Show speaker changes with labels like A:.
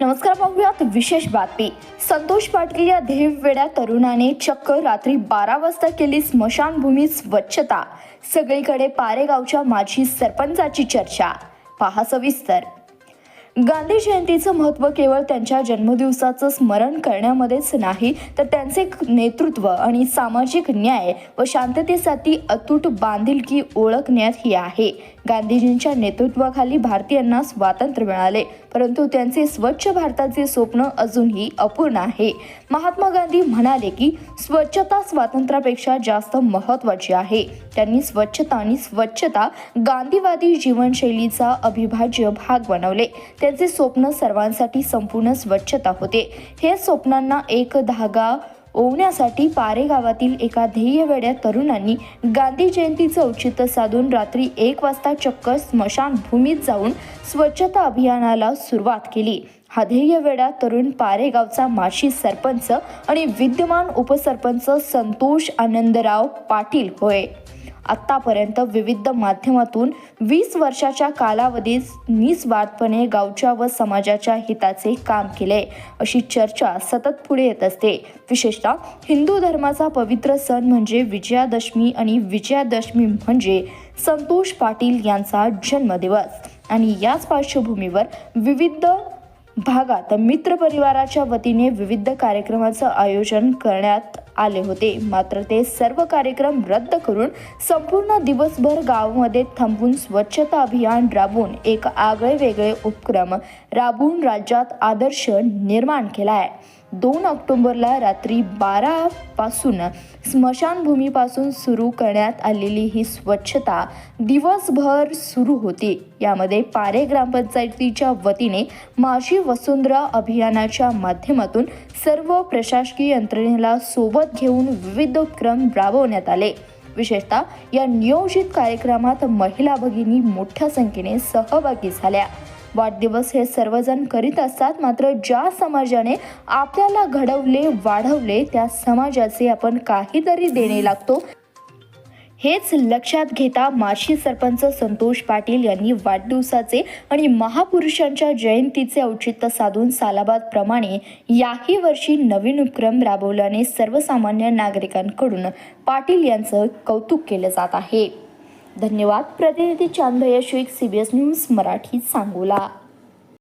A: नमस्कार पाहूयात विशेष बातमी. संतोष पाटील या ध्येयवेड्या तरुणाने चक्क रात्री बारा वाजता केली स्मशानभूमी स्वच्छता. सगळीकडे पारेगावच्या माजी सरपंचाची चर्चा. पहा सविस्तर. गांधी जयंतीचं महत्त्व केवळ त्यांच्या जन्मदिवसाचं स्मरण करण्यामध्येच नाही तर त्यांचे नेतृत्व आणि सामाजिक न्याय व शांततेसाठी अतूट बांधिलकी ओळखण्यात ही आहे. गांधीजींच्या नेतृत्वाखाली भारतीयांना स्वातंत्र्य मिळाले परंतु त्यांचे स्वच्छ भारताचे स्वप्न अजूनही अपूर्ण आहे. महात्मा गांधी म्हणाले की स्वच्छता स्वातंत्र्यापेक्षा जास्त महत्वाची आहे. त्यांनी स्वच्छता आणि स्वच्छता गांधीवादी जीवनशैलीचा अविभाज्य भाग बनवले. त्यांचे स्वप्न सर्वांसाठी संपूर्ण स्वच्छता होते. हे स्वप्नांना एक धागा ओवण्यासाठी पारे गावातील एका ध्येयवेड्या तरुणांनी गांधी जयंतीचं औचित्य साधून रात्री एक वाजता चक्क स्मशानभूमीत जाऊन स्वच्छता अभियानाला सुरुवात केली. हा ध्येयवेळा तरुण पारेगावचा माशी सरपंच आणि विद्यमान उपसरपंच संतोष आनंदराव पाटील होय. आत्तापर्यंत विविध माध्यमातून वीस वर्षाच्या कालावधीत निस्वार्थपणे गावच्या व समाजाच्या हिताचे काम केले अशी चर्चा सतत पुढे येत असते. विशेषतः हिंदू धर्माचा पवित्र सण म्हणजे विजयादशमी आणि विजयादशमी म्हणजे संतोष पाटील यांचा जन्मदिवस. आणि याच पार्श्वभूमीवर विविध भागात मित्र परिवाराच्या वतीने विविध कार्यक्रमाचं आयोजन करण्यात आले होते. मात्र ते सर्व कार्यक्रम रद्द करून संपूर्ण दिवसभर गावामध्ये थांबून स्वच्छता अभियान राबवून एक आगळे वेगळे उपक्रम राबवून राज्यात आदर्श निर्माण केला आहे. दोन ऑक्टोबरला रात्री बारापासून स्मशानभूमीपासून सुरू करण्यात आलेली ही स्वच्छता दिवसभर सुरू होती. यामध्ये पारे ग्रामपंचायतीच्या वतीने माझी वसुंधरा अभियानाच्या माध्यमातून सर्व प्रशासकीय यंत्रणेला सोबत घेऊन विविध उपक्रम राबवण्यात आले. विशेषतः या नियोजित कार्यक्रमात महिला भगिनी मोठ्या संख्येने सहभागी झाल्या. वाढदिवस हे सर्वजण करीत असतात. मात्र ज्या समाजाने आपल्याला घडवले वाढवले त्या समाजाचे आपण काहीतरी देणे लागतो. हेच लक्षात घेता माजी सरपंच संतोष पाटील यांनी वाढदिवसाचे आणि महापुरुषांच्या जयंतीचे औचित्य साधून सालाबादप्रमाणे याही वर्षी नवीन उपक्रम राबवल्याने सर्वसामान्य नागरिकांकडून पाटील यांचं कौतुक केलं जात आहे. धन्यवाद. प्रतिनिधी Chand Yashvik C B S news Marathi Sangola.